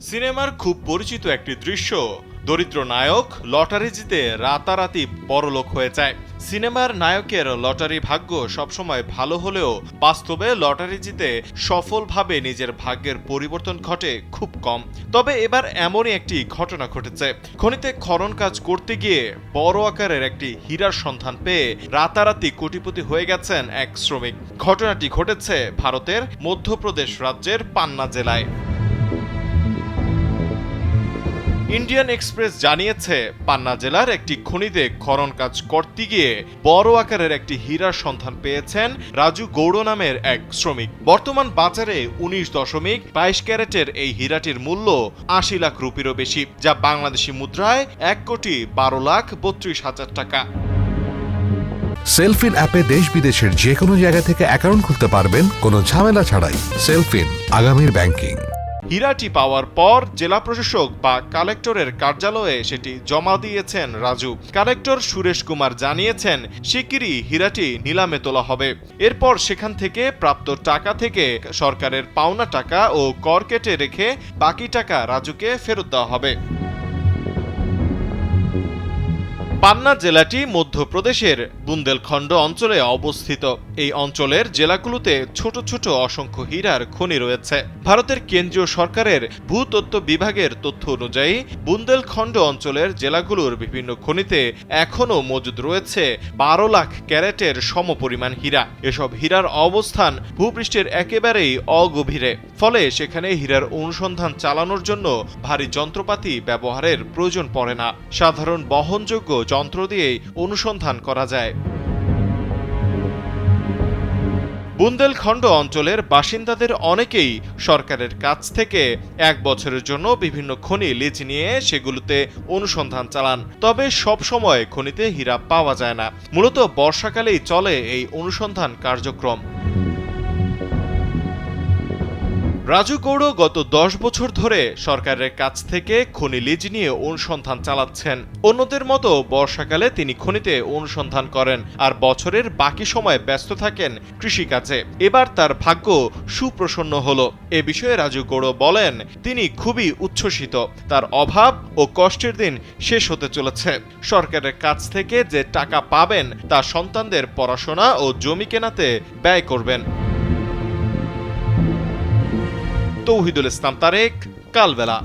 সিনেমার খুব পরিচিত একটি দৃশ্য, দরিদ্র নায়ক লটারি জিতে রাতারাতি বড়লোক হয়ে যায়। সিনেমার নায়কের লটারি ভাগ্য সবসময় ভালো হলেও বাস্তবে লটারি জিতে সফলভাবে নিজের ভাগ্যের পরিবর্তন ঘটে খুব কম। তবে এবার এমনই একটি ঘটনা ঘটেছে। খনিতে খনন কাজ করতে গিয়ে বড় আকারের একটি হীরার সন্ধান পেয়ে রাতারাতি কোটিপতি হয়ে গেছেন এক শ্রমিক। ঘটনাটি ঘটেছে ভারতের মধ্যপ্রদেশ রাজ্যের পান্না জেলায়। ইন্ডিয়ান এক্সপ্রেস জানিয়েছে, পান্না জেলার একটি খনিতে খনন কাজ করতে গিয়ে বড় আকারের একটি হীরার সন্ধান পেয়েছেন রাজু গৌড় নামের এক শ্রমিক। বর্তমান বাজারে উনিশ দশমিক বাইশ ক্যারেটের এই হীরাটির মূল্য আশি লাখ রুপিরও বেশি, যা বাংলাদেশি মুদ্রায় এক কোটি বারো লাখ বত্রিশ হাজার টাকা। সেলফিন অ্যাপে দেশ বিদেশের যে কোনো জায়গা থেকে অ্যাকাউন্ট খুলতে পারবেন, কোনো ঝামেলা ছাড়াই সেলফিন আগামীর ব্যাংকিং। হীরাটি পাওয়ার পর জেলা প্রশাসক বা কালেক্টরের কার্যালয়ে সেটি জমা দিয়েছেন রাজু। কালেক্টর সুরেশ কুমার জানিয়েছেন, শিগগিরই হীরাটি নিলামে তোলা হবে। এরপর সেখান থেকে প্রাপ্ত টাকা থেকে সরকারের পাওনা টাকা ও কর কেটে রেখে বাকি টাকা রাজুকে ফেরত দেওয়া হবে। পান্না জেলাটি মধ্যপ্রদেশের বুন্দেলখণ্ড অঞ্চলে অবস্থিত। এই অঞ্চলের জেলাগুলোতে ছোট ছোট অসংখ্য হীরার খনি রয়েছে। ভারতের কেন্দ্রীয় সরকারের ভূতত্ত্ব বিভাগের তথ্য অনুযায়ী, বুন্দেলখণ্ড অঞ্চলের জেলাগুলোর বিভিন্ন খনিতে এখনও মজুদ রয়েছে বারো লাখ ক্যারেটের সমপরিমাণ হীরা। এসব হীরার অবস্থান ভূপৃষ্ঠের একেবারেই অগভীরে। ফলে সেখানে হীরার অনুসন্ধান চালানোর জন্য ভারী যন্ত্রপাতি ব্যবহারের প্রয়োজন পড়ে না। সাধারণ বহনযোগ্য যন্ত্র দিয়েই অনুসন্ধান করা যায়। বুন্দেলখণ্ড অঞ্চলের বাসিন্দাদের অনেকেই সরকারের কাছ থেকে এক বছরের জন্য বিভিন্ন খনি লিজ নিয়ে সেগুলোতে অনুসন্ধান চালান। তবে সব সময় খনিতে হীরা পাওয়া যায় না। মূলত বর্ষাকালেই চলে এই অনুসন্ধান কার্যক্রম। রাজু গৌড় গত দশ বছর ধরে সরকারের কাছ থেকে খনি লিজ নিয়ে অনুসন্ধান চালাচ্ছেন। অন্যদের মতো বর্ষাকালে তিনি খনিতে অনুসন্ধান করেন আর বছরের বাকি সময় ব্যস্ত থাকেন কৃষিকাজে। এবার তার ভাগ্য সুপ্রসন্ন হলো। এ বিষয়ে রাজু গৌড় বলেন, তিনি খুবই উচ্ছ্বসিত। তার অভাব ও কষ্টের দিন শেষ হতে চলেছে। সরকারের কাছ থেকে যে টাকা পাবেন, তা সন্তানদের পড়াশোনা ও জমি কেনাতে ব্যয় করবেন। তৌহিদুল ইসলাম তারেক কালবেলা।